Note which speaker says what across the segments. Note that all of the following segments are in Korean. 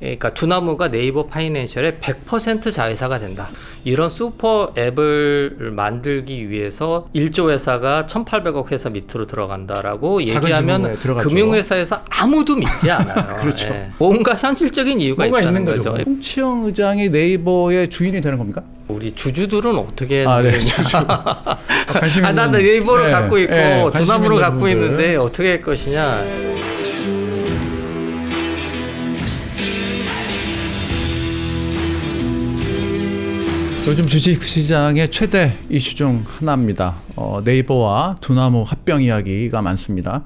Speaker 1: 그러니까 두나무가 네이버 파이낸셜의 100% 자회사가 된다. 이런 슈퍼 앱을 만들기 위해서 1조 회사가 1,800억 회사 밑으로 들어간다라고 얘기하면. 금융회사에서 아무도 믿지 않아요.
Speaker 2: 그렇죠.
Speaker 1: 예. 뭔가 현실적인 이유가
Speaker 2: 뭐가
Speaker 1: 있다는
Speaker 2: 있는 거죠. 홍치영 의장이 네이버의 주인이 되는 겁니까?
Speaker 1: 우리 주주들은 어떻게
Speaker 2: 아, 네. 주주. 관심
Speaker 1: 아,
Speaker 2: 있는
Speaker 1: 나는 네이버를
Speaker 2: 네,
Speaker 1: 갖고 있고
Speaker 2: 네, 관심
Speaker 1: 두나무를
Speaker 2: 있는
Speaker 1: 갖고
Speaker 2: 분들.
Speaker 1: 있는데 어떻게 할 것이냐.
Speaker 2: 요즘 주식 시장의 최대 이슈 중 하나입니다. 어, 네이버와 두나무 합병 이야기가 많습니다.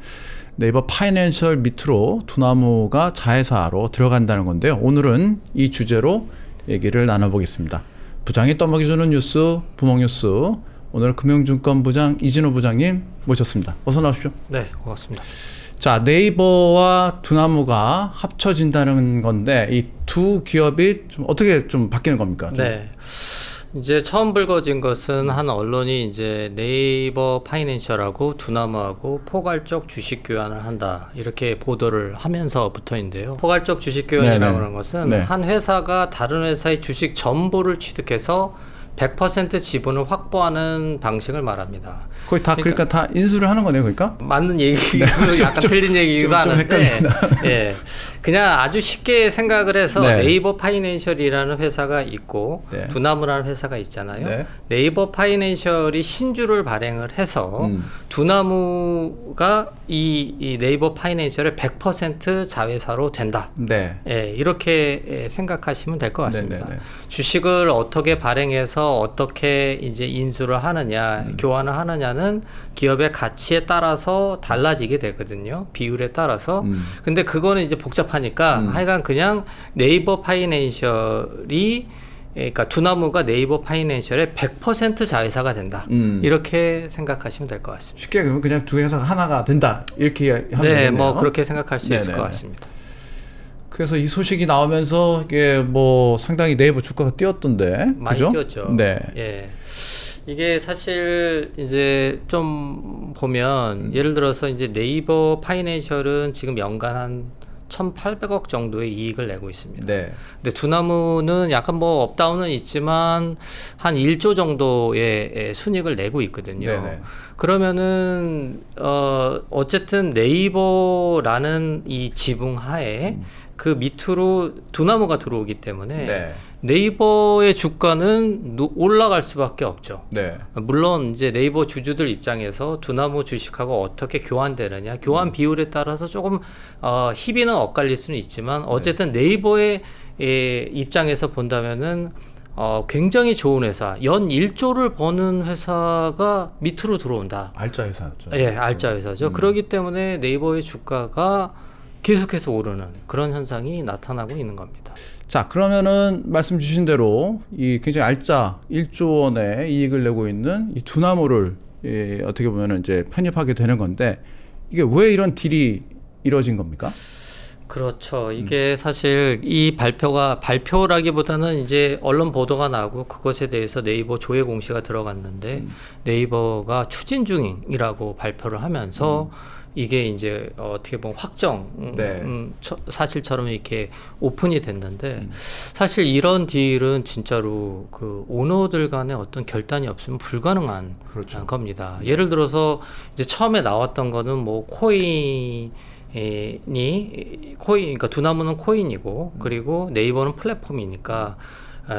Speaker 2: 네이버 파이낸셜 밑으로 두나무가 자회사로 들어간다는 건데요. 오늘은 이 주제로 얘기를 나눠보겠습니다. 부장이 떠먹여주는 뉴스, 부먹 뉴스. 오늘 금융증권 부장 이진호 부장님 모셨습니다. 어서 나오십시오.
Speaker 1: 네, 고맙습니다.
Speaker 2: 자, 네이버와 두나무가 합쳐진다는 건데 이 두 기업이 좀 어떻게 좀 바뀌는 겁니까? 좀
Speaker 1: 네. 이제 처음 불거진 것은 한 언론이 이제 네이버 파이낸셜하고 두나무하고 포괄적 주식 교환을 한다 이렇게 보도를 하면서부터인데요. 포괄적 주식 교환이라고. 하는 것은
Speaker 2: 네.
Speaker 1: 한 회사가 다른 회사의 주식 전부를 취득해서 100% 지분을 확보하는 방식을 말합니다.
Speaker 2: 거의 다 그러니까, 다 인수를 하는 거네요, 그러니까.
Speaker 1: 맞는 얘기고
Speaker 2: 네, 좀-
Speaker 1: 약간
Speaker 2: 좀-
Speaker 1: 틀린
Speaker 2: 좀
Speaker 1: 하는데. 예. 그냥 아주 쉽게 생각을 해서
Speaker 2: 네.
Speaker 1: 네이버 파이낸셜이라는 회사가 있고
Speaker 2: 네.
Speaker 1: 두나무라는 회사가 있잖아요.
Speaker 2: 네.
Speaker 1: 네이버 파이낸셜이 신주를 발행을 해서
Speaker 2: 음.
Speaker 1: 두나무가 이, 이 네이버 파이낸셜의 100% 자회사로 된다.
Speaker 2: 네.
Speaker 1: 예, 이렇게 예, 생각하시면 될 것 같습니다.
Speaker 2: 네네네.
Speaker 1: 주식을 어떻게 발행해서 어떻게 이제 인수를 하느냐,
Speaker 2: 음.
Speaker 1: 교환을 하느냐는 기업의 가치에 따라서 달라지게 되거든요. 비율에 따라서.
Speaker 2: 음.
Speaker 1: 근데 그거는 이제 복잡하니까
Speaker 2: 음.
Speaker 1: 하여간 그냥 네이버 파이낸셜이 그러니까 두나무가 네이버 파이낸셜의 100% 자회사가 된다.
Speaker 2: 음.
Speaker 1: 이렇게 생각하시면 될 것 같습니다.
Speaker 2: 쉽게 그러면 그냥 두 회사가 하나가 된다. 이렇게 하면
Speaker 1: 네,
Speaker 2: 되겠네요.
Speaker 1: 뭐 그렇게 생각할 수 있을
Speaker 2: 네네네.
Speaker 1: 것 같습니다.
Speaker 2: 그래서 이 소식이 나오면서 이게 뭐 상당히 네이버 주가가 뛰었던데.
Speaker 1: 많이
Speaker 2: 그죠?
Speaker 1: 뛰었죠.
Speaker 2: 네.
Speaker 1: 예. 이게 사실 이제 좀 보면
Speaker 2: 음.
Speaker 1: 예를 들어서 이제 네이버 파이낸셜은 지금 연간 한 1,800억 정도의 이익을 내고 있습니다.
Speaker 2: 네.
Speaker 1: 근데 두나무는 약간 뭐 업다운은 있지만 한 1조 정도의 예, 순이익을 내고 있거든요.
Speaker 2: 네네.
Speaker 1: 그러면은 어 어쨌든 네이버라는 이 지붕 하에 그 밑으로 두나무가 들어오기 때문에
Speaker 2: 음. 네.
Speaker 1: 네이버의 주가는 노- 올라갈 수밖에 없죠.
Speaker 2: 네.
Speaker 1: 물론 이제 네이버 주주들 입장에서 두나무 주식하고 어떻게 교환되느냐 교환
Speaker 2: 음.
Speaker 1: 비율에 따라서 조금 어, 희비는 엇갈릴 수는 있지만 어쨌든
Speaker 2: 네.
Speaker 1: 네이버의 예, 입장에서 본다면은 어, 굉장히 좋은 회사 연 1조를 버는 회사가 밑으로 들어온다.
Speaker 2: 알짜 회사였죠.
Speaker 1: 예, 알짜 회사죠.
Speaker 2: 음.
Speaker 1: 그렇기 때문에 네이버의 주가가 계속해서 오르는 그런 현상이 나타나고 있는 겁니다.
Speaker 2: 자, 그러면은 말씀 주신 대로 이 굉장히 알짜 1조 원의 이익을 내고 있는 이 두나무를 예, 어떻게 보면은 이제 편입하게 되는 건데 이게 왜 이런 딜이 이루어진 겁니까?
Speaker 1: 그렇죠. 이게 사실 이 발표가 발표라기보다는 이제 언론 보도가 나고 그것에 대해서 네이버 조회 공시가 들어갔는데 네이버가 추진 중이라고 발표를 하면서 이게 이제 어떻게 보면 확정 음,
Speaker 2: 네.
Speaker 1: 음, 처- 사실처럼 이렇게 오픈이 됐는데 사실 이런 딜은 진짜로 그 오너들 간의 어떤 결단이 없으면 불가능한
Speaker 2: 그렇죠.
Speaker 1: 겁니다. 예를 들어서 이제 처음에 나왔던 거는 뭐 코인 이 코인 그러니까 두나무는 코인이고 그리고 네이버는 플랫폼이니까 에,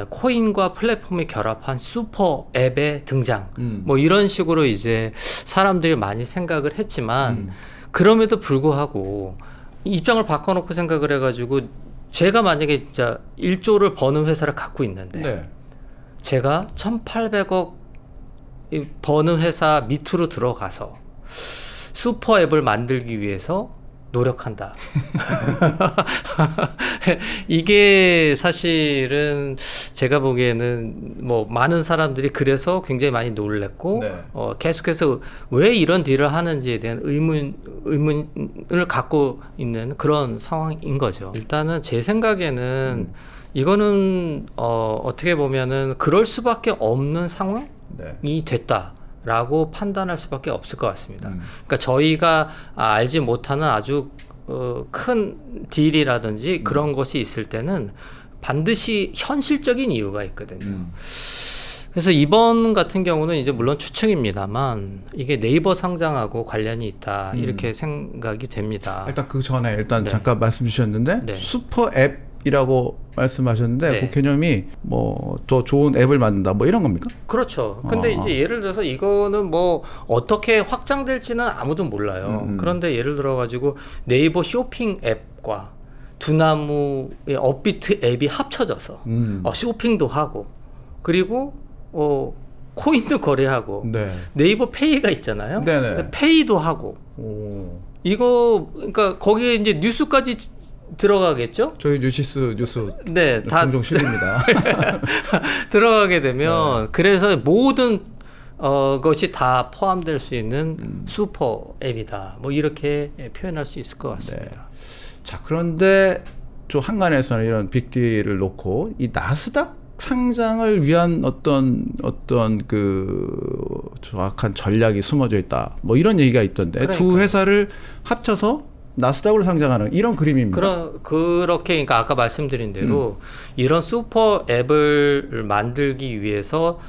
Speaker 1: 코인과 플랫폼이 결합한 슈퍼 앱의 등장
Speaker 2: 음.
Speaker 1: 뭐 이런 식으로 이제 사람들이 많이 생각을 했지만
Speaker 2: 음.
Speaker 1: 그럼에도 불구하고 입장을 바꿔놓고 생각을 해가지고 제가 만약에 진짜 1조를 버는 회사를 갖고 있는데
Speaker 2: 네.
Speaker 1: 제가 1,800억 이 버는 회사 밑으로 들어가서 슈퍼 앱을 만들기 위해서 노력한다. 이게 사실은 제가 보기에는 뭐 많은 사람들이 그래서 굉장히 많이 놀랬고
Speaker 2: 네.
Speaker 1: 어, 계속해서 왜 이런 딜을 하는지에 대한 의문 의문을 갖고 있는 그런 상황인 거죠. 일단은 제 생각에는 이거는 어, 어떻게 보면은 그럴 수밖에 없는 상황이
Speaker 2: 네.
Speaker 1: 됐다 라고 판단할 수밖에 없을 것 같습니다.
Speaker 2: 음.
Speaker 1: 그러니까 저희가 아, 알지 못하는 아주 어, 큰 딜이라든지 그런 것이 있을 때는 반드시 현실적인 이유가 있거든요.
Speaker 2: 음.
Speaker 1: 그래서 이번 같은 경우는 이제 물론 추측입니다만 이게 네이버 상장하고 관련이 있다 이렇게 생각이 됩니다.
Speaker 2: 일단 그 전에 일단
Speaker 1: 네.
Speaker 2: 잠깐 말씀 주셨는데
Speaker 1: 네.
Speaker 2: 슈퍼 앱이라고 말씀하셨는데
Speaker 1: 네.
Speaker 2: 그 개념이 뭐 더 좋은 앱을 만든다 뭐 이런 겁니까?
Speaker 1: 그렇죠. 근데
Speaker 2: 어.
Speaker 1: 이제 예를 들어서 이거는 뭐 어떻게 확장될지는 아무도 몰라요.
Speaker 2: 음, 음.
Speaker 1: 그런데 예를 들어 가지고 네이버 쇼핑 앱과 두나무의 업비트 앱이 합쳐져서
Speaker 2: 음.
Speaker 1: 어, 쇼핑도 하고 그리고 어, 코인도 거래하고
Speaker 2: 네.
Speaker 1: 네이버 페이가 있잖아요.
Speaker 2: 네네.
Speaker 1: 페이도 하고
Speaker 2: 오.
Speaker 1: 이거 그러니까 거기에 이제 뉴스까지 들어가겠죠?
Speaker 2: 저희 뉴시스 뉴스
Speaker 1: 네, 다
Speaker 2: 종종 실립니다.
Speaker 1: 들어가게 되면 그래서 모든 어, 것이 다 포함될 수 있는 슈퍼 앱이다. 뭐 이렇게 표현할 수 있을 것 같습니다.
Speaker 2: 자 그런데 좀 한간에서는 이런 빅딜을 놓고 이 나스닥 상장을 위한 어떤 어떤 그 정확한 전략이 숨어져 있다. 뭐 이런 얘기가 있던데 두
Speaker 1: 그러니까요.
Speaker 2: 회사를 합쳐서 나스닥으로 상장하는 이런 그림입니다.
Speaker 1: 그런 그렇게 그러니까 아까 말씀드린 대로
Speaker 2: 음.
Speaker 1: 이런 슈퍼 앱을 만들기 위해서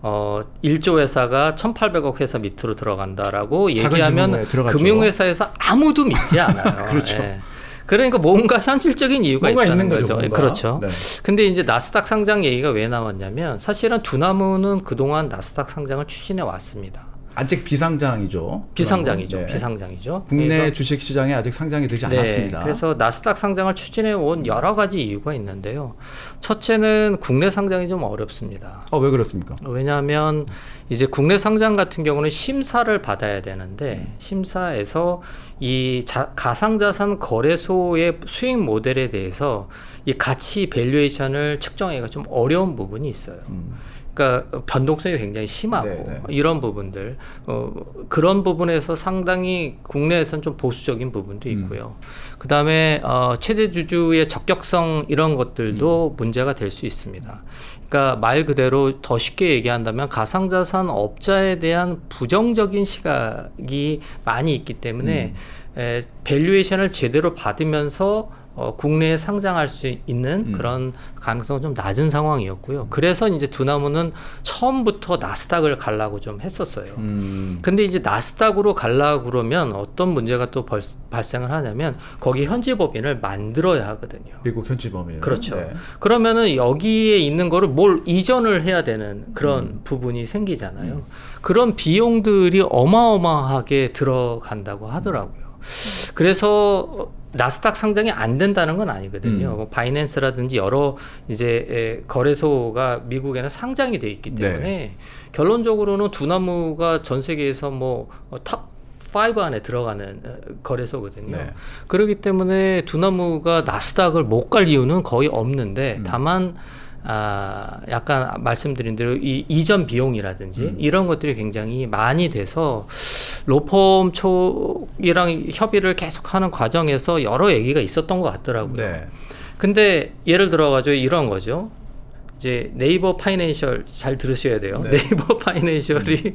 Speaker 1: 어 1조 회사가 1,800억 회사 밑으로 들어간다라고 얘기하면. 금융회사에서 아무도 믿지 않아요.
Speaker 2: 그렇죠.
Speaker 1: 예. 그러니까 뭔가 현실적인 이유가
Speaker 2: 뭔가
Speaker 1: 있다는
Speaker 2: 거죠.
Speaker 1: 거죠. 예. 그렇죠.
Speaker 2: 네.
Speaker 1: 근데 이제 나스닥 상장 얘기가 왜 나왔냐면 사실은 두나무는 그동안 나스닥 상장을 추진해 왔습니다.
Speaker 2: 아직 비상장이죠.
Speaker 1: 비상장이죠.
Speaker 2: 네.
Speaker 1: 비상장이죠.
Speaker 2: 국내 주식 시장에 아직 상장이 되지
Speaker 1: 네,
Speaker 2: 않았습니다.
Speaker 1: 그래서 나스닥 상장을 추진해 온 여러 가지 이유가 있는데요. 첫째는 국내 상장이 좀 어렵습니다.
Speaker 2: 어, 왜 그렇습니까?
Speaker 1: 왜냐하면 이제 국내 상장 같은 경우는 심사를 받아야 되는데 심사에서 이 자- 가상자산 거래소의 수익 모델에 대해서 이 가치 밸류에이션을 측정하기가 좀 어려운 부분이 있어요. 그러니까 변동성이 굉장히 심하고
Speaker 2: 네, 네.
Speaker 1: 이런 부분들 어, 그런 부분에서 상당히 국내에선 좀 보수적인 부분도
Speaker 2: 음.
Speaker 1: 있고요. 그 다음에 어, 최대 주주의 적격성 이런 것들도
Speaker 2: 음.
Speaker 1: 문제가 될 수 있습니다. 그러니까 말 그대로 더 쉽게 얘기한다면 가상자산 업자에 대한 부정적인 시각이 많이 있기 때문에
Speaker 2: 음.
Speaker 1: 에, 밸류에이션을 제대로 받으면서 어, 국내에 상장할 수 있는
Speaker 2: 음.
Speaker 1: 그런 가능성은 좀 낮은 상황이었고요. 그래서 이제 두나무는 처음부터 나스닥을 가려고 좀 했었어요.
Speaker 2: 음,
Speaker 1: 근데 이제 나스닥으로 가려고 그러면 어떤 문제가 또 벌- 발생을 하냐면 거기 현지 법인을 만들어야 하거든요.
Speaker 2: 미국 현지 범위는
Speaker 1: 그렇죠.
Speaker 2: 네.
Speaker 1: 그러면은 여기에 있는 거를 뭘 이전을 해야 되는 그런
Speaker 2: 음.
Speaker 1: 부분이 생기잖아요. 그런 비용들이 어마어마하게 들어간다고 하더라고요. 그래서 나스닥 상장이 안 된다는 건 아니거든요.
Speaker 2: 음.
Speaker 1: 뭐 바이낸스라든지 여러 이제 에, 거래소가 미국에는 상장이 돼 있기 때문에
Speaker 2: 네.
Speaker 1: 결론적으로는 두나무가 전 세계에서 뭐탑 5 안에 들어가는 어, 거래소거든요.
Speaker 2: 네.
Speaker 1: 그렇기 때문에 두나무가 나스닥을 못 갈 이유는 거의 없는데
Speaker 2: 음.
Speaker 1: 다만 아 약간 말씀드린 대로 이 이전 비용이라든지
Speaker 2: 음.
Speaker 1: 이런 것들이 굉장히 많이 돼서 로펌 쪽이랑 협의를 계속하는 과정에서 여러 얘기가 있었던 것 같더라고요.
Speaker 2: 네.
Speaker 1: 근데 예를 들어가지고 이런 거죠. 이제 네이버 파이낸셜 잘 들으셔야 돼요.
Speaker 2: 네.
Speaker 1: 네이버 파이낸셜이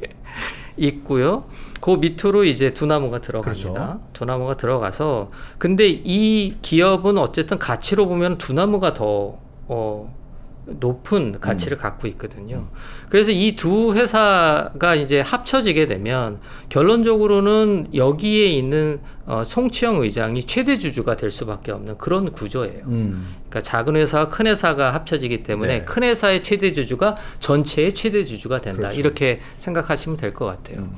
Speaker 1: 있고요. 그 밑으로 이제 두나무가 들어갑니다.
Speaker 2: 그렇죠.
Speaker 1: 두나무가 들어가서 근데 이 기업은 어쨌든 가치로 보면 두나무가 더 어, 높은 가치를 갖고 있거든요. 그래서 이 두 회사가 이제 합쳐지게 되면 결론적으로는 여기에 있는 어, 송치영 의장이 최대 주주가 될 수밖에 없는 그런 구조예요.
Speaker 2: 음,
Speaker 1: 그러니까 작은 회사와 큰 회사가 합쳐지기 때문에
Speaker 2: 네.
Speaker 1: 큰 회사의 최대 주주가 전체의 최대 주주가 된다.
Speaker 2: 그렇죠.
Speaker 1: 이렇게 생각하시면 될 것 같아요.
Speaker 2: 음.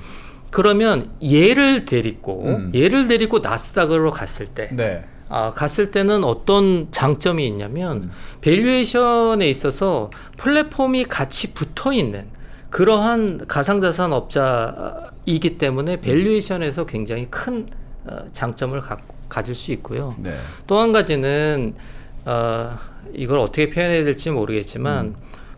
Speaker 1: 그러면 얘를 데리고
Speaker 2: 음.
Speaker 1: 얘를 데리고 나스닥으로 갔을 때
Speaker 2: 네.
Speaker 1: 아, 갔을 때는 어떤 장점이 있냐면
Speaker 2: 음.
Speaker 1: 밸류에이션에 있어서 플랫폼이 같이 붙어 있는 그러한 가상자산 업자이기 때문에 밸류에이션에서 굉장히 큰 어, 장점을 가, 가질 수 있고요.
Speaker 2: 네.
Speaker 1: 또한 가지는 어, 이걸 어떻게 표현해야 될지 모르겠지만
Speaker 2: 음.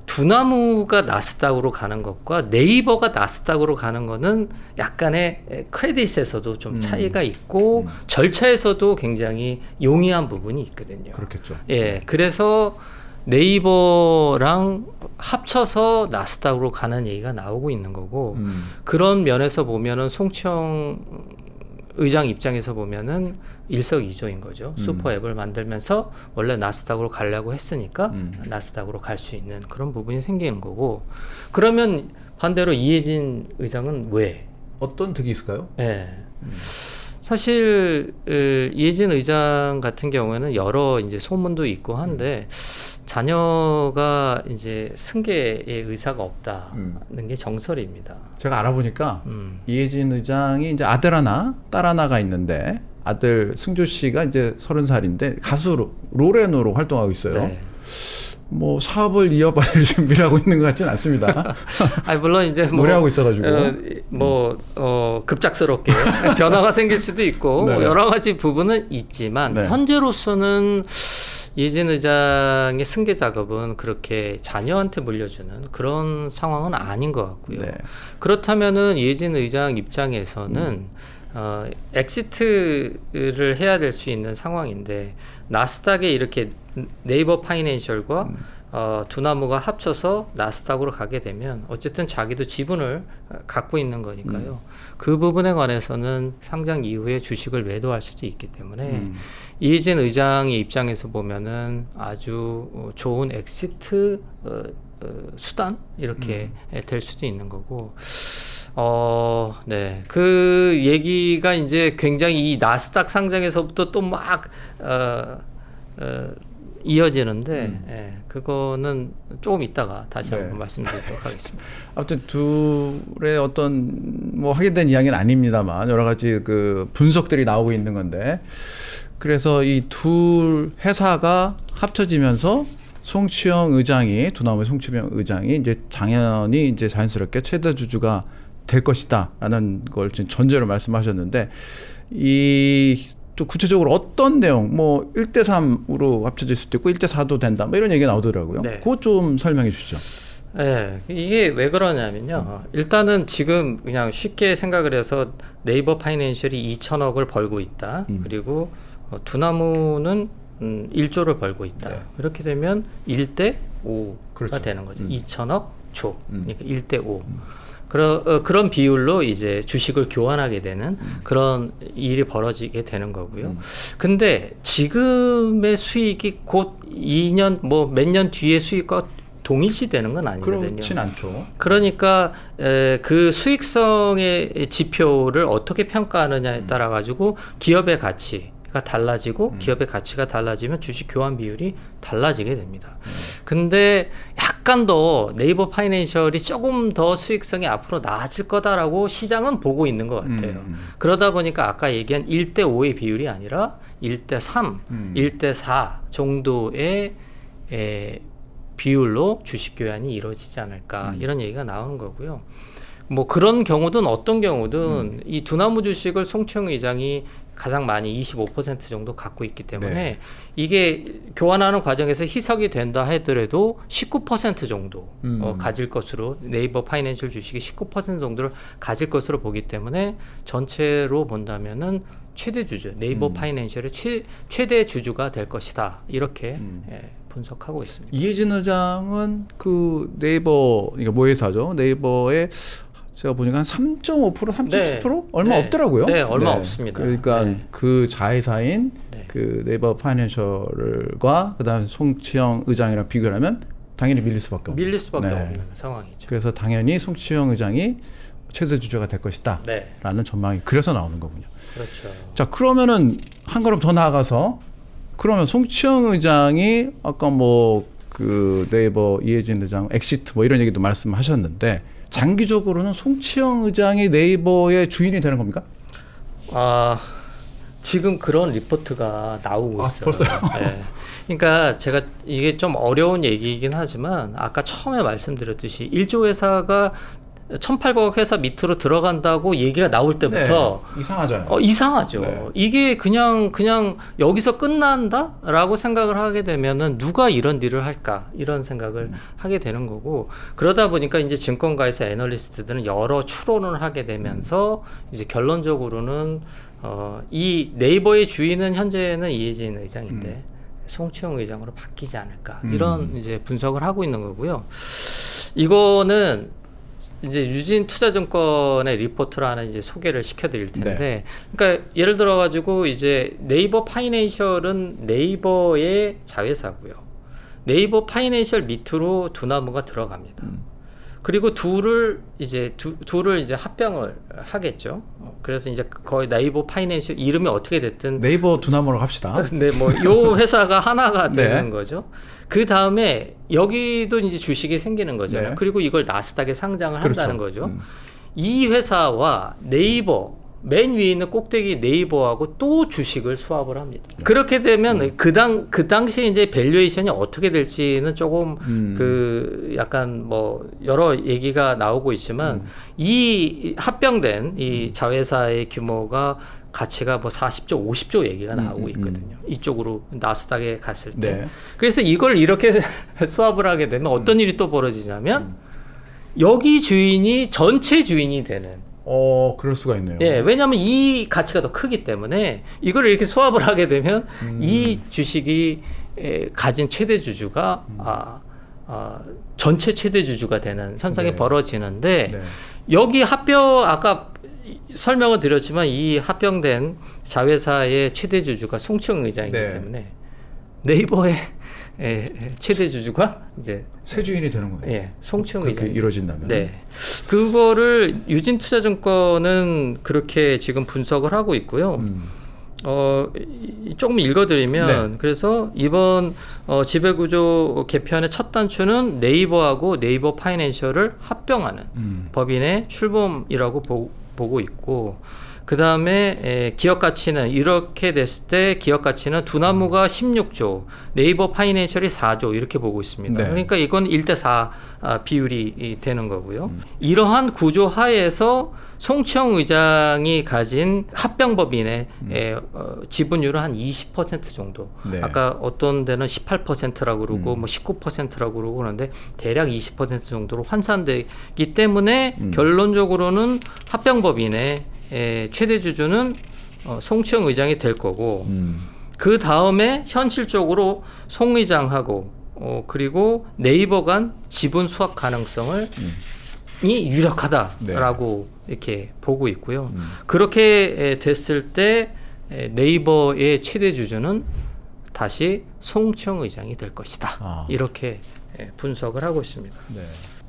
Speaker 1: 두나무가 나스닥으로 가는 것과 네이버가 나스닥으로 가는 거는 약간의 에, 크레딧에서도 좀
Speaker 2: 음.
Speaker 1: 차이가 있고 절차에서도 굉장히 용이한 부분이 있거든요.
Speaker 2: 그렇겠죠.
Speaker 1: 예, 그래서 네이버랑 합쳐서 나스닥으로 가는 얘기가 나오고 있는 거고
Speaker 2: 음.
Speaker 1: 그런 면에서 보면은 송치영 의장 입장에서 보면은 일석이조인 거죠. 슈퍼 앱을 만들면서 원래 나스닥으로 가려고 했으니까
Speaker 2: 음.
Speaker 1: 나스닥으로 갈 수 있는 그런 부분이 생기는 거고 그러면 반대로 이해진 의장은 왜?
Speaker 2: 어떤 득이 있을까요?
Speaker 1: 예. 사실 으, 이해진 의장 같은 경우에는 여러 이제 소문도 있고 한데 자녀가 이제 승계의 의사가 없다는 게 정설입니다.
Speaker 2: 제가 알아보니까
Speaker 1: 음.
Speaker 2: 이혜진 의장이 이제 아들 하나, 딸 하나가 있는데 아들 승조 씨가 이제 서른 살인데 가수로 로레노로 활동하고 있어요.
Speaker 1: 네.
Speaker 2: 뭐 사업을 이어받을 준비를 하고 있는 것 같지는 않습니다.
Speaker 1: 아 물론 이제 뭐
Speaker 2: 노래하고 있어가지고.
Speaker 1: 어, 뭐 어, 급작스럽게 변화가 생길 수도 있고
Speaker 2: 네.
Speaker 1: 뭐 여러 가지 부분은 있지만
Speaker 2: 네.
Speaker 1: 현재로서는 이진 의장의 승계 작업은 그렇게 자녀한테 물려주는 그런 상황은 아닌 것 같고요.
Speaker 2: 네.
Speaker 1: 그렇다면은 이진 의장 입장에서는 어, 엑시트를 해야 될 수 있는 상황인데 나스닥에 이렇게 네이버 파이낸셜과 어, 두나무가 합쳐서 나스닥으로 가게 되면 어쨌든 자기도 지분을 갖고 있는 거니까요. 그 부분에 관해서는 상장 이후에 주식을 매도할 수도 있기 때문에
Speaker 2: 음.
Speaker 1: 이혜진 의장의 입장에서 보면은 아주 어, 좋은 엑시트 어, 어, 수단 이렇게 될 수도 있는 거고. 어, 네. 그 얘기가 이제 굉장히 이 나스닥 상장에서부터 또 막, 어, 어, 이어지는데, 예, 그거는 조금 이따가 다시
Speaker 2: 네.
Speaker 1: 한번 말씀드리도록 하겠습니다.
Speaker 2: 아무튼 둘의 어떤 뭐 하게 된 이야기는 아닙니다만 여러 가지 그 분석들이 나오고 있는 건데 그래서 이 둘 회사가 합쳐지면서 송치영 의장이 두나무의 송치영 의장이 이제 당연히 이제 자연스럽게 최대 주주가 될 것이다라는 걸 지금 전제로 말씀하셨는데 이 또 구체적으로 어떤 내용 뭐 1대 3으로 합쳐질 수도 있고 1대 4도 된다 뭐 이런 얘기가 나오더라고요.
Speaker 1: 네.
Speaker 2: 그거 좀 설명해 주시죠.
Speaker 1: 예, 이게 왜 그러냐면요. 일단은 지금 그냥 쉽게 생각을 해서 네이버 파이낸셜이 2천억을 벌고 있다.
Speaker 2: 음.
Speaker 1: 그리고 어, 두나무는 음, 1조를 벌고 있다.
Speaker 2: 네.
Speaker 1: 이렇게 되면 1대 5가
Speaker 2: 그렇죠.
Speaker 1: 되는 거죠.
Speaker 2: 음.
Speaker 1: 2천억 조.
Speaker 2: 음.
Speaker 1: 그러니까 1대 5. 그러, 어, 그런 비율로 이제 주식을 교환하게 되는 그런 일이 벌어지게 되는 거고요.
Speaker 2: 음.
Speaker 1: 근데 지금의 수익이 곧 2년 뭐 몇 년 뒤의 수익과 동일시되는 건 아니거든요.
Speaker 2: 그렇진 않죠.
Speaker 1: 그러니까 에, 그 수익성의 지표를 어떻게 평가하느냐에 따라 가지고 기업의 가치 가 달라지고 기업의 가치가 달라지면 주식 교환 비율이 달라지게 됩니다. 근데 약간 더 네이버 파이낸셜이 조금 더 수익성이 앞으로 나아질 거다라고 시장은 보고 있는 것 같아요.
Speaker 2: 음.
Speaker 1: 그러다 보니까 아까 얘기한 1대 5의 비율이 아니라 1대 3,
Speaker 2: 음.
Speaker 1: 1대 4 정도의 에, 비율로 주식 교환이 이루어지지 않을까
Speaker 2: 음.
Speaker 1: 이런 얘기가 나오는 거고요. 뭐 그런 경우든 어떤 경우든
Speaker 2: 음.
Speaker 1: 이 두나무 주식을 송치영 의장이 가장 많이 25% 정도 갖고 있기 때문에
Speaker 2: 네.
Speaker 1: 이게 교환하는 과정에서 희석이 된다 하더라도 19% 정도
Speaker 2: 음.
Speaker 1: 어, 가질 것으로 네이버 파이낸셜 주식의 19% 정도를 가질 것으로 보기 때문에 전체로 본다면은 최대 주주 네이버
Speaker 2: 음.
Speaker 1: 파이낸셜의 최, 최대 주주가 될 것이다 이렇게
Speaker 2: 음.
Speaker 1: 예, 분석하고 있습니다.
Speaker 2: 이혜진 의장은 그 네이버 이게 모회사죠. 네이버에 제가 보니까 한 3.5% 3.7% 얼마
Speaker 1: 네.
Speaker 2: 없더라고요.
Speaker 1: 네, 얼마 없습니다.
Speaker 2: 그러니까
Speaker 1: 네.
Speaker 2: 그 자회사인
Speaker 1: 네.
Speaker 2: 그 네이버 파이낸셜과 그다음 에 송치영 의장이랑 비교하면 당연히 밀릴 수밖에 없고.
Speaker 1: 밀릴 수밖에
Speaker 2: 네.
Speaker 1: 없는 상황이죠.
Speaker 2: 그래서 당연히 송치영 의장이 최대 주주가 될 것이다라는
Speaker 1: 네,
Speaker 2: 전망이 그래서 나오는 거군요.
Speaker 1: 그렇죠.
Speaker 2: 자 그러면은 한 걸음 더 나아가서 그러면 송치영 의장이 아까 뭐 그 네이버 이혜진 의장 엑시트 뭐 이런 얘기도 말씀하셨는데 장기적으로는 송치영 의장이 네이버의 주인이 되는 겁니까?
Speaker 1: 아 지금 그런 리포트가 나오고
Speaker 2: 아,
Speaker 1: 있어요.
Speaker 2: 벌써요?
Speaker 1: 네. 그러니까 제가 이게 좀 어려운 얘기이긴 하지만 아까 처음에 말씀드렸듯이 일조 회사가 1,800억 회사 밑으로 들어간다고 얘기가 나올 때부터
Speaker 2: 네, 이상하잖아요.
Speaker 1: 어, 이상하죠.
Speaker 2: 네.
Speaker 1: 이게 그냥 그냥 여기서 끝난다라고 생각을 하게 되면은 누가 이런 딜을 할까 이런 생각을
Speaker 2: 음.
Speaker 1: 하게 되는 거고 그러다 보니까 이제 증권가에서 애널리스트들은 여러 추론을 하게 되면서
Speaker 2: 음.
Speaker 1: 이제 결론적으로는 어, 이 네이버의 주인은 현재는 이혜진 의장인데 송치영 의장으로 바뀌지 않을까
Speaker 2: 음.
Speaker 1: 이런 이제 분석을 하고 있는 거고요. 이거는 이제 유진 투자증권의 리포트를 하나 이제 소개를 시켜드릴 텐데,
Speaker 2: 네.
Speaker 1: 그러니까 예를 들어 가지고 이제 네이버 파이낸셜은 네이버의 자회사고요. 네이버 파이낸셜 밑으로 두나무가 들어갑니다.
Speaker 2: 음.
Speaker 1: 그리고 둘을 이제 두, 둘을 이제 합병을 하겠죠. 어, 그래서 이제 거의 네이버 파이낸셜 이름이 어떻게 됐든
Speaker 2: 네이버 두나무로 합시다.
Speaker 1: 네, 뭐 요 회사가 하나가
Speaker 2: 네.
Speaker 1: 되는 거죠. 그 다음에 여기도 이제 주식이 생기는 거잖아요.
Speaker 2: 네.
Speaker 1: 그리고 이걸 나스닥에 상장을
Speaker 2: 그렇죠.
Speaker 1: 한다는 거죠.
Speaker 2: 음.
Speaker 1: 이 회사와 네이버 맨 위에 있는 꼭대기 네이버하고 또 주식을 수합을 합니다. 그렇게 되면 그당 그 당시에 이제 밸류에이션이 어떻게 될지는 조금
Speaker 2: 음.
Speaker 1: 그 약간 뭐 여러 얘기가 나오고 있지만
Speaker 2: 음.
Speaker 1: 이 합병된 이 자회사의 규모가 가치가 뭐 40조, 50조 얘기가 나오고
Speaker 2: 음, 음,
Speaker 1: 있거든요. 이쪽으로 나스닥에 갔을 때.
Speaker 2: 네.
Speaker 1: 그래서 이걸 이렇게 수합을 하게 되면 어떤 일이 또 벌어지냐면
Speaker 2: 음.
Speaker 1: 여기 주인이 전체 주인이 되는.
Speaker 2: 어, 그럴 수가 있네요.
Speaker 1: 예, 왜냐하면 이 가치가 더 크기 때문에 이걸 이렇게 수합을 하게 되면
Speaker 2: 음.
Speaker 1: 이 주식이 에, 가진 최대 주주가
Speaker 2: 음.
Speaker 1: 아, 아, 전체 최대 주주가 되는 현상이
Speaker 2: 네.
Speaker 1: 벌어지는데
Speaker 2: 네.
Speaker 1: 여기 합병 아까 설명을 드렸지만 이 합병된 자회사의 최대 주주가 송치영 의장이기
Speaker 2: 네.
Speaker 1: 때문에 네이버의 에, 최대 주주가 이제
Speaker 2: 새 주인이 되는 거네요.
Speaker 1: 예, 송치영
Speaker 2: 그렇게
Speaker 1: 의장.
Speaker 2: 이루어진다면.
Speaker 1: 네. 그거를 유진투자증권은 그렇게 지금 분석을 하고 있고요.
Speaker 2: 음.
Speaker 1: 어, 이- 조금 읽어드리면
Speaker 2: 네.
Speaker 1: 그래서 이번 어, 지배구조 개편의 첫 단추는 네이버하고 네이버 파이낸셜을 합병하는
Speaker 2: 음.
Speaker 1: 법인의 출범이라고 보, 보고 있고 그 다음에 기업 가치는 이렇게 됐을 때 기업 가치는 두나무가 16조, 네이버 파이낸셜이 4조 이렇게 보고 있습니다.
Speaker 2: 네.
Speaker 1: 그러니까 이건 1대4 아, 비율이 이 되는 거고요. 이러한 구조 하에서 송치영 의장이 가진 합병법인의 에, 어, 지분율은 한 20% 정도.
Speaker 2: 네.
Speaker 1: 아까 어떤 데는 18%라고 그러고 뭐 19%라고 그러고 그러는데 대략 20% 정도로 환산되기 때문에 결론적으로는 합병법인의 에, 최대 주주는 어, 송치영 의장이 될 거고
Speaker 2: 음.
Speaker 1: 그 다음에 현실적으로 송 의장하고 어, 그리고 네이버 간 지분 수합 가능성을 이 유력하다라고 이렇게 보고 있고요.
Speaker 2: 음.
Speaker 1: 그렇게 에, 됐을 때 에, 네이버의 최대 주주는 다시 송치영 의장이 될 것이다.
Speaker 2: 아.
Speaker 1: 이렇게 에, 분석을 하고 있습니다.
Speaker 2: 네.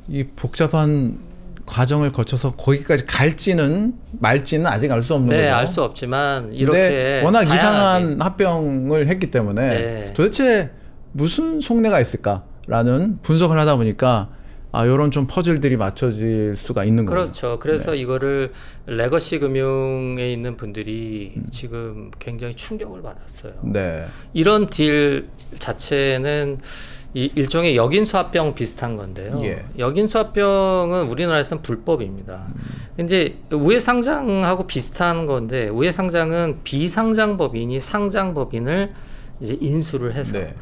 Speaker 2: 이 복잡한 과정을 거쳐서 거기까지 갈지는 말지는 아직 알 수 없는
Speaker 1: 네,
Speaker 2: 거죠.
Speaker 1: 알수 없지만 이렇게
Speaker 2: 워낙
Speaker 1: 다양하게
Speaker 2: 이상한 합병을 했기 때문에
Speaker 1: 네.
Speaker 2: 도대체 무슨 속내가 있을까라는 분석을 하다 보니까 아 이런 좀 퍼즐들이 맞춰질 수가 있는 거예요.
Speaker 1: 그렇죠. 그래서
Speaker 2: 네.
Speaker 1: 이거를 레거시 금융에 있는 분들이
Speaker 2: 음.
Speaker 1: 지금 굉장히 충격을 받았어요.
Speaker 2: 네.
Speaker 1: 이런 딜 자체는 이 일종의 역인수합병 비슷한 건데요.
Speaker 2: 예.
Speaker 1: 역인수합병은 우리나라에서는 불법입니다. 이제 우회상장하고 비슷한 건데 우회상장은 비상장법인이 상장법인을 이제 인수를 해서
Speaker 2: 네.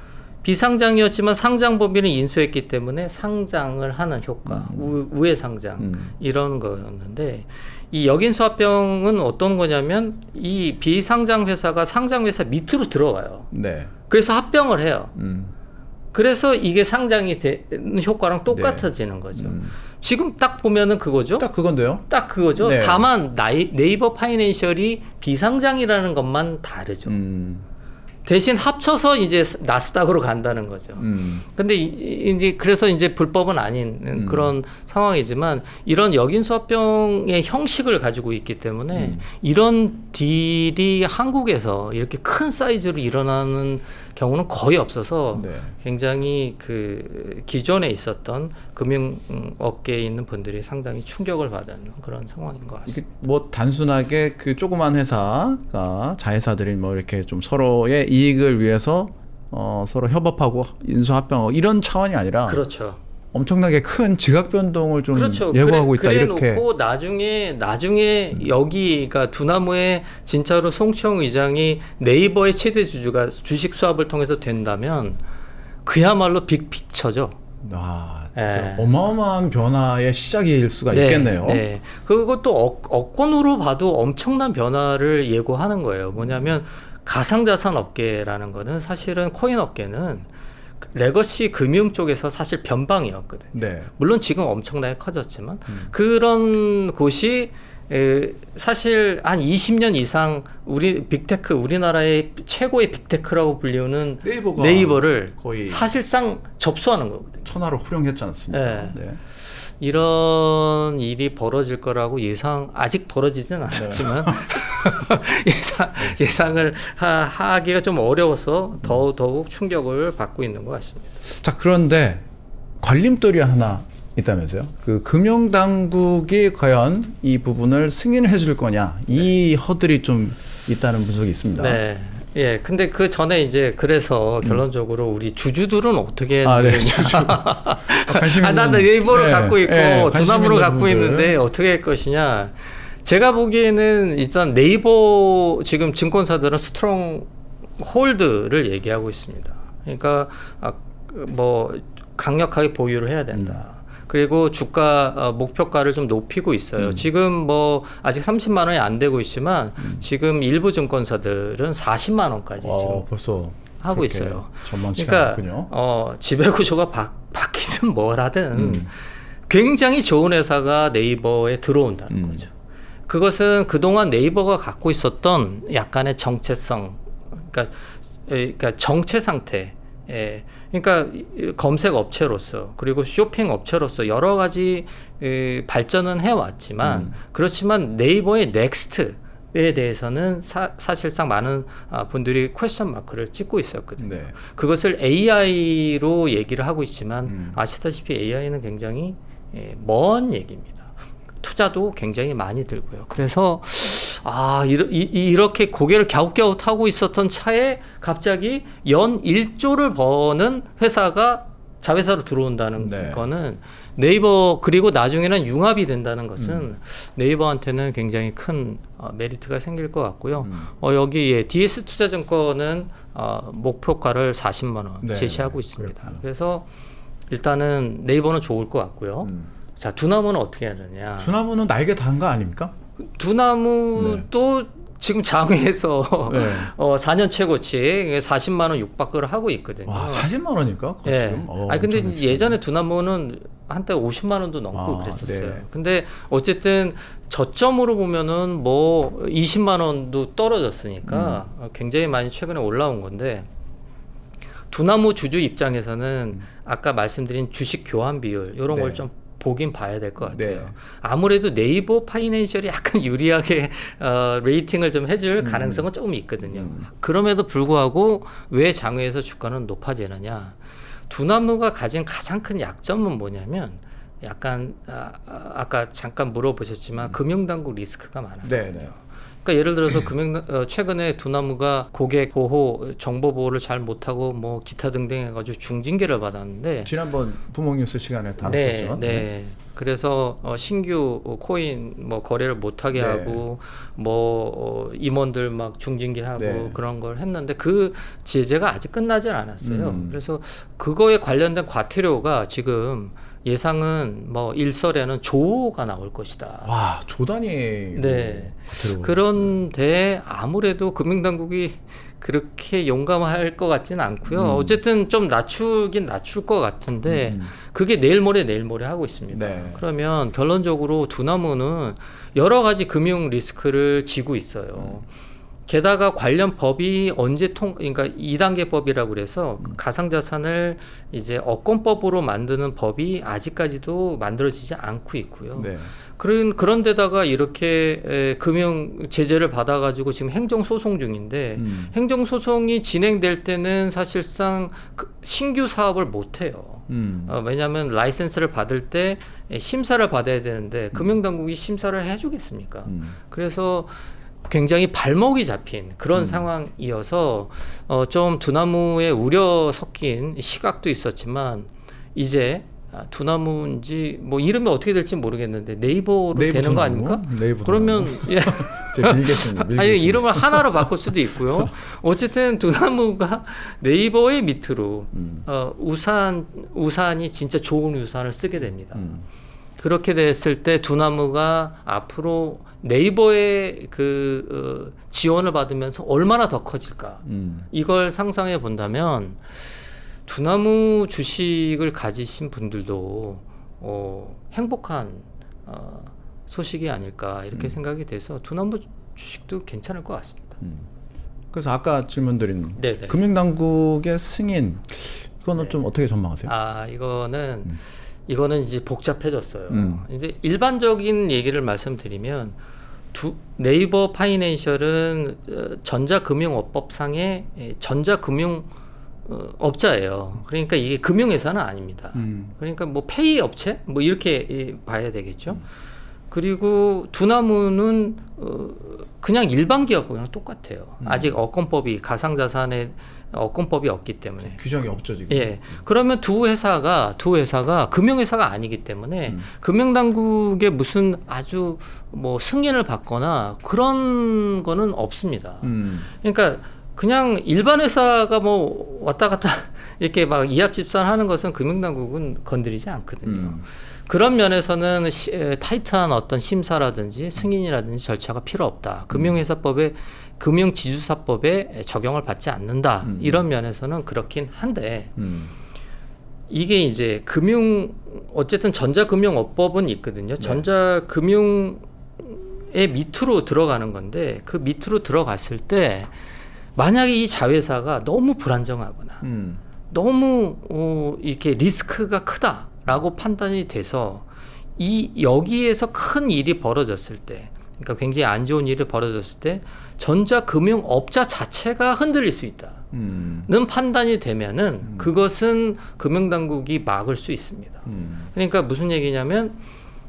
Speaker 1: 비상장이었지만 상장법인을 인수했기 때문에 상장을 하는 효과, 우, 우회 상장
Speaker 2: 음.
Speaker 1: 이런 거였는데 이 역인수합병은 어떤 거냐면 이 비상장 회사가 상장 회사 밑으로 들어가요.
Speaker 2: 네.
Speaker 1: 그래서 합병을 해요.
Speaker 2: 음.
Speaker 1: 그래서 이게 상장이 되는 효과랑 똑같아지는 거죠.
Speaker 2: 네. 음.
Speaker 1: 지금 딱 보면은 그거죠.
Speaker 2: 딱 그건데요.
Speaker 1: 딱 그거죠.
Speaker 2: 네.
Speaker 1: 다만 나이, 네이버 파이낸셜이 비상장이라는 것만 다르죠.
Speaker 2: 음.
Speaker 1: 대신 합쳐서 이제 나스닥으로 간다는 거죠.
Speaker 2: 음.
Speaker 1: 근데 이- 이제 그래서 이제 불법은 아닌
Speaker 2: 음.
Speaker 1: 그런 상황이지만 이런 역인수합병의 형식을 가지고 있기 때문에
Speaker 2: 음.
Speaker 1: 이런 딜이 한국에서 이렇게 큰 사이즈로 일어나는 경우는 거의 없어서
Speaker 2: 네.
Speaker 1: 굉장히 그 기존에 있었던 금융 음, 업계에 있는 분들이 상당히 충격을 받은 그런 상황인 것 같습니다.
Speaker 2: 뭐 단순하게 그 조그만 회사가 자회사들이 뭐 이렇게 좀 서로의 이익을 위해서 어 서로 협업하고 인수합병하고 이런 차원이 아니라
Speaker 1: 그렇죠.
Speaker 2: 엄청나게 큰 지각 변동을 좀
Speaker 1: 그렇죠.
Speaker 2: 예고하고
Speaker 1: 그래,
Speaker 2: 있다
Speaker 1: 그래
Speaker 2: 이렇게 음.
Speaker 1: 놓고 나중에 나중에 여기가 두나무에 진짜로 송치영 의장이 네이버의 최대 주주가 주식 수합을 통해서 된다면 그야말로 빅픽처죠.
Speaker 2: 아 진짜
Speaker 1: 예.
Speaker 2: 어마어마한 변화의 시작일 수가 있겠네요.
Speaker 1: 네. 그것도 억, 억권으로 봐도 엄청난 변화를 예고하는 거예요. 뭐냐면 가상자산 업계라는 거는 사실은 코인 업계는 레거시 금융 쪽에서 사실 변방이었거든요.
Speaker 2: 네.
Speaker 1: 물론 지금 엄청나게 커졌지만 그런 곳이 에, 사실 한 20년 이상 우리 빅테크 우리나라의 최고의 빅테크라고 불리우는
Speaker 2: 네이버가
Speaker 1: 네이버를
Speaker 2: 거의
Speaker 1: 사실상 접수하는 거거든요.
Speaker 2: 천하로 호령했지 않습니까?
Speaker 1: 네.
Speaker 2: 네.
Speaker 1: 이런 일이 벌어질 거라고 예상 아직 벌어지진 않았지만 예상 예상을 하, 하기가 좀 어려워서 더 더욱 충격을 받고 있는 것 같습니다.
Speaker 2: 자 그런데 걸림돌이 하나 있다면서요? 그 금융 당국이 과연 이 부분을 승인해 줄 거냐 이 허들이 좀 있다는 분석이 있습니다.
Speaker 1: 네. 예, 근데 그 전에 이제 그래서 결론적으로 우리 주주들은 어떻게
Speaker 2: 아, 네. 주주. 관심
Speaker 1: 아,
Speaker 2: 있는
Speaker 1: 나는 네이버를
Speaker 2: 네,
Speaker 1: 갖고 있고
Speaker 2: 네,
Speaker 1: 두나무를
Speaker 2: 있는
Speaker 1: 갖고
Speaker 2: 분들.
Speaker 1: 있는데 어떻게 할 것이냐. 제가 보기에는 일단 네이버 지금 증권사들은 스트롱 홀드를 얘기하고 있습니다. 그러니까 아, 뭐 강력하게 보유를 해야 된다. 그리고 주가 어, 목표가를 좀 높이고 있어요. 지금 뭐 아직 30만 원이 안 되고 있지만 지금 일부 증권사들은 40만 원까지 지금
Speaker 2: 어, 벌써
Speaker 1: 하고 있어요. 그러니까
Speaker 2: 있군요.
Speaker 1: 어, 지배 구조가 바, 바뀌든 뭘 하든
Speaker 2: 음.
Speaker 1: 굉장히 좋은 회사가 네이버에 들어온다는
Speaker 2: 음.
Speaker 1: 거죠. 그것은 그동안 네이버가 갖고 있었던 약간의 정체성, 그러니까, 에, 그러니까 정체 상태. 예. 그러니까 이- 검색 업체로서 그리고 쇼핑 업체로서 여러 가지 에, 발전은 해왔지만
Speaker 2: 음.
Speaker 1: 그렇지만 네이버의 넥스트 에 대해서는 사, 사실상 많은 아, 분들이 퀘스천 마크를 찍고 있었거든요.
Speaker 2: 네.
Speaker 1: 그것을 AI로 얘기를 하고 있지만
Speaker 2: 음.
Speaker 1: 아시다시피 AI는 굉장히 예, 먼 얘기입니다. 투자도 굉장히 많이 들고요. 그래서 아 이러, 이, 이렇게 고개를 갸웃갸웃 하고 있었던 차에 갑자기 연 1조를 버는 회사가 자회사로 들어온다는
Speaker 2: 네.
Speaker 1: 거는 네이버 그리고 나중에는 융합이 된다는 것은
Speaker 2: 음.
Speaker 1: 네이버한테는 굉장히 큰 어, 메리트가 생길 것 같고요.
Speaker 2: 음.
Speaker 1: 어, 여기 예, DS 투자증권은 어, 목표가를 40만 원
Speaker 2: 네,
Speaker 1: 제시하고
Speaker 2: 네,
Speaker 1: 있습니다.
Speaker 2: 그렇군요.
Speaker 1: 그래서 일단은 네이버는 좋을 것 같고요.
Speaker 2: 음.
Speaker 1: 자 두나무는 어떻게 하느냐?
Speaker 2: 두나무는 날개 단 거 아닙니까?
Speaker 1: 두나무도 지금 장외에서
Speaker 2: 네.
Speaker 1: 어, 4년 최고치 40만 원 육박을 하고 있거든요.
Speaker 2: 와 40만 원이니까 그거
Speaker 1: 예.
Speaker 2: 지금. 어,
Speaker 1: 아니 근데. 예전에 두나무는 한때 50만 원도 넘고
Speaker 2: 아,
Speaker 1: 그랬었어요.
Speaker 2: 네.
Speaker 1: 근데 어쨌든 저점으로 보면은 뭐 20만 원도 떨어졌으니까
Speaker 2: 음.
Speaker 1: 어, 굉장히 많이 최근에 올라온 건데 두나무 주주 입장에서는 아까 말씀드린 주식 교환 비율 이런
Speaker 2: 음. 네.
Speaker 1: 걸좀 보긴 봐야 될 것 같아요.
Speaker 2: 네.
Speaker 1: 아무래도 네이버 파이낸셜이 약간 유리하게 어, 레이팅을 좀 해줄
Speaker 2: 음.
Speaker 1: 가능성은 조금 있거든요. 그럼에도 불구하고 왜 장외에서 주가는 높아지느냐? 두나무가 가진 가장 큰 약점은 뭐냐면 약간 아, 아, 아까 잠깐 물어보셨지만 금융당국 리스크가 많아요.
Speaker 2: 네, 네.
Speaker 1: 그러니까 예를 들어서 금융 어, 최근에 두나무가 고객 보호, 정보 보호를 잘 못하고 뭐 기타 등등 해가지고 중징계를 받았는데
Speaker 2: 지난번 부모뉴스 시간에 다뤘었죠.
Speaker 1: 네, 네. 그래서 어, 신규 코인 뭐 거래를 못하게
Speaker 2: 네.
Speaker 1: 하고 뭐 어, 임원들 막 중징계하고
Speaker 2: 네.
Speaker 1: 그런 걸 했는데 그 제재가 아직 끝나질 않았어요.
Speaker 2: 음.
Speaker 1: 그래서 그거에 관련된 과태료가 지금 예상은 뭐 일설에는 조가 나올 것이다.
Speaker 2: 와 조단위.
Speaker 1: 네. 그런데 아무래도 금융당국이 그렇게 용감할 것 같지는 않고요.
Speaker 2: 음.
Speaker 1: 어쨌든 좀 낮추긴 낮출 것 같은데
Speaker 2: 음.
Speaker 1: 그게 내일 모레 내일 모레 하고 있습니다.
Speaker 2: 네.
Speaker 1: 그러면 결론적으로 두나무는 여러 가지 금융 리스크를 지고 있어요. 게다가 관련 법이 언제 통 그러니까 2단계 법이라고 그래서 그 가상 자산을 이제 어권법으로 만드는 법이 아직까지도 만들어지지 않고 있고요.
Speaker 2: 네.
Speaker 1: 그런 그런데다가 이렇게 에, 금융 제재를 받아 가지고 지금 행정 소송 중인데
Speaker 2: 음.
Speaker 1: 행정 소송이 진행될 때는 사실상 그 신규 사업을 못 해요.
Speaker 2: 음.
Speaker 1: 어, 왜냐하면 라이센스를 받을 때 에, 심사를 받아야 되는데 금융당국이 심사를 해주겠습니까?
Speaker 2: 음.
Speaker 1: 그래서 굉장히 발목이 잡힌 그런 상황이어서 어, 좀 두나무의 우려 섞인 시각도 있었지만 이제 아, 두나무인지 뭐 이름이 어떻게 될지 모르겠는데 네이버로
Speaker 2: 네이버
Speaker 1: 되는 거
Speaker 2: 두나무?
Speaker 1: 아닙니까?
Speaker 2: 네이버
Speaker 1: 그러면 예.
Speaker 2: 밀겠습니다.
Speaker 1: 아니 이름을 하나로 바꿀 수도 있고요. 어쨌든 두나무가 네이버의 밑으로
Speaker 2: 음.
Speaker 1: 어, 우산 우산이 진짜 좋은 우산을 쓰게 됩니다.
Speaker 2: 음.
Speaker 1: 그렇게 됐을 때 두 나무가 앞으로 네이버의 그 어, 지원을 받으면서 얼마나 더 커질까?
Speaker 2: 음.
Speaker 1: 이걸 상상해 본다면 두나무 주식을 가지신 분들도 어, 행복한 어, 소식이 아닐까 이렇게 생각이 돼서 두나무 주식도 괜찮을 것 같습니다.
Speaker 2: 그래서 아까 질문드린
Speaker 1: 네네.
Speaker 2: 금융당국의 승인 이거는
Speaker 1: 네.
Speaker 2: 좀 어떻게 전망하세요?
Speaker 1: 아 이거는 이거는 이제 복잡해졌어요.
Speaker 2: 음.
Speaker 1: 이제 일반적인 얘기를 말씀드리면 두, 네이버 파이낸셜은 어, 전자금융업법상의 예, 전자금융 어, 업자예요. 그러니까 이게 금융회사는 아닙니다.
Speaker 2: 음.
Speaker 1: 그러니까 뭐 페이 업체 뭐 이렇게 예, 봐야 되겠죠. 그리고 두나무는 어, 그냥 일반 기업이랑 똑같아요. 아직 어권법이 가상자산에 어권법이 없기 때문에.
Speaker 2: 규정이 없죠 지금.
Speaker 1: 예. 그러면 두 회사가 두 회사가 금융회사가 아니기 때문에
Speaker 2: 음.
Speaker 1: 금융당국의 무슨 아주 뭐 승인을 받거나 그런 거는 없습니다.
Speaker 2: 음.
Speaker 1: 그러니까 그냥 일반 회사가 뭐 왔다 갔다 이렇게 막 이합 집산하는 것은 금융당국은 건드리지 않거든요.
Speaker 2: 음.
Speaker 1: 그런 면에서는 시, 에, 타이트한 어떤 심사라든지 승인이라든지 절차가 필요 없다. 금융회사법에 금융지주사법에 적용을 받지 않는다.
Speaker 2: 음.
Speaker 1: 이런 면에서는 그렇긴 한데
Speaker 2: 음.
Speaker 1: 이게 이제 금융 어쨌든 전자금융업법은 있거든요.
Speaker 2: 네.
Speaker 1: 전자금융의 밑으로 들어가는 건데 그 밑으로 들어갔을 때 만약에 이 자회사가 너무 불안정하거나
Speaker 2: 음.
Speaker 1: 너무 어, 이렇게 리스크가 크다라고 판단이 돼서 이 여기에서 큰 일이 벌어졌을 때, 그러니까 굉장히 안 좋은 일이 벌어졌을 때 전자금융업자 자체가 흔들릴 수 있다.
Speaker 2: 음.
Speaker 1: 는 판단이 되면은 그것은 금융당국이 막을 수 있습니다.
Speaker 2: 음.
Speaker 1: 그러니까 무슨 얘기냐면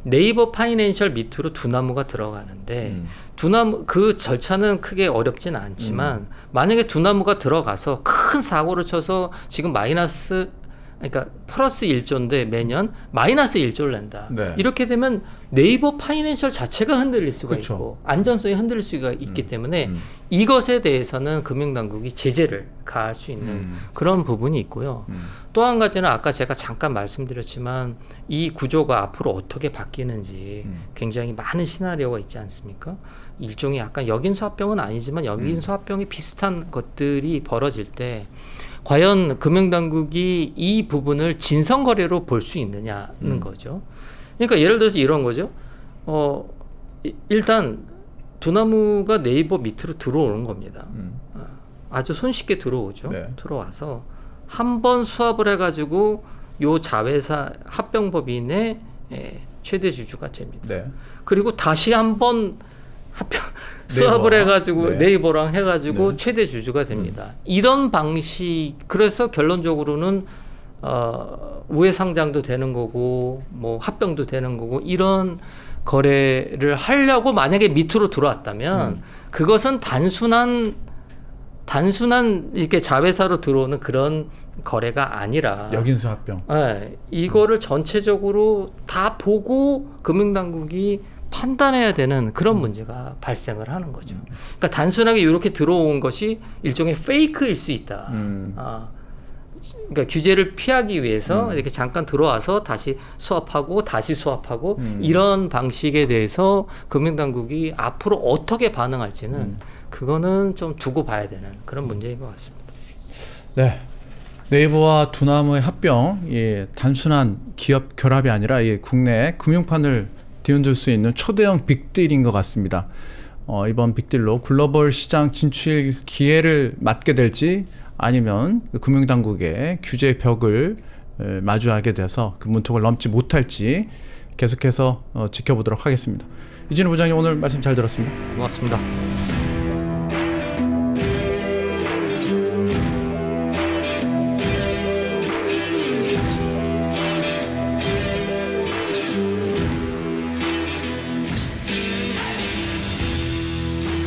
Speaker 1: 네이버 파이낸셜 밑으로 두나무가 들어가는데
Speaker 2: 음.
Speaker 1: 두나무 그 절차는 크게 어렵진 않지만 만약에 두나무가 들어가서 큰 사고를 쳐서 지금 마이너스 그러니까 플러스 1조인데 매년 마이너스 1조를 낸다.
Speaker 2: 네.
Speaker 1: 이렇게 되면 네이버 파이낸셜 자체가 흔들릴 수가
Speaker 2: 그쵸.
Speaker 1: 있고 안전성이 흔들릴 수가 있기 때문에
Speaker 2: 음.
Speaker 1: 이것에 대해서는 금융당국이 제재를 가할 수 있는
Speaker 2: 음.
Speaker 1: 그런 부분이 있고요.
Speaker 2: 음.
Speaker 1: 또한 가지는 아까 제가 잠깐 말씀드렸지만 이 구조가 앞으로 어떻게 바뀌는지
Speaker 2: 음.
Speaker 1: 굉장히 많은 시나리오가 있지 않습니까? 일종의 약간 역인수 합병은 아니지만
Speaker 2: 음.
Speaker 1: 역인수 합병이 비슷한 것들이 벌어질 때 과연 금융당국이 이 부분을 진성거래로 볼 수 있느냐는
Speaker 2: 음.
Speaker 1: 거죠. 그러니까 예를 들어서 이런 거죠. 어, 이- 일단 두나무가 네이버 밑으로 들어오는 겁니다.
Speaker 2: 음.
Speaker 1: 아주 손쉽게 들어오죠.
Speaker 2: 네.
Speaker 1: 들어와서 한 번 수합을 해가지고 요 자회사 합병법인의 예, 최대 주주가 됩니다.
Speaker 2: 네.
Speaker 1: 그리고 다시 한 번 합병? 수합을 해가지고
Speaker 2: 네.
Speaker 1: 네. 이버랑 해가지고
Speaker 2: 네.
Speaker 1: 최대 주주가 됩니다. 이런 방식 그래서 결론적으로는 어, 우회 상장도 되는 거고 뭐 합병도 되는 거고 이런 거래를 하려고 만약에 밑으로 들어왔다면
Speaker 2: 음.
Speaker 1: 그것은 단순한 단순한 이렇게 자회사로 들어오는 그런 거래가 아니라
Speaker 2: 역인수 합병.
Speaker 1: 예, 이거를 전체적으로 다 보고 금융당국이 판단해야 되는 그런 문제가 발생을 하는 거죠. 그러니까 단순하게 이렇게 들어온 것이 일종의 페이크일 수 있다.
Speaker 2: 음.
Speaker 1: 아, 그러니까 규제를 피하기 위해서 이렇게 잠깐 들어와서 다시 수합하고 다시 수합하고
Speaker 2: 음.
Speaker 1: 이런 방식에 대해서 금융당국이 앞으로 어떻게 반응할지는
Speaker 2: 음.
Speaker 1: 그거는 좀 두고 봐야 되는 그런 문제인 것 같습니다.
Speaker 2: 네. 네이버와 두나무의 합병, 예, 단순한 기업 결합이 아니라 예, 국내 금융판을 뒤흔들 수 있는 초대형 빅딜인 것 같습니다. 어, 이번 빅딜로 글로벌 시장 진출 기회를 맞게 될지 아니면 그 금융당국의 규제 벽을 에, 마주하게 돼서 그 문턱을 넘지 못할지 계속해서 어, 지켜보도록 하겠습니다. 이진우 부장님 오늘 말씀 잘 들었습니다.
Speaker 1: 고맙습니다.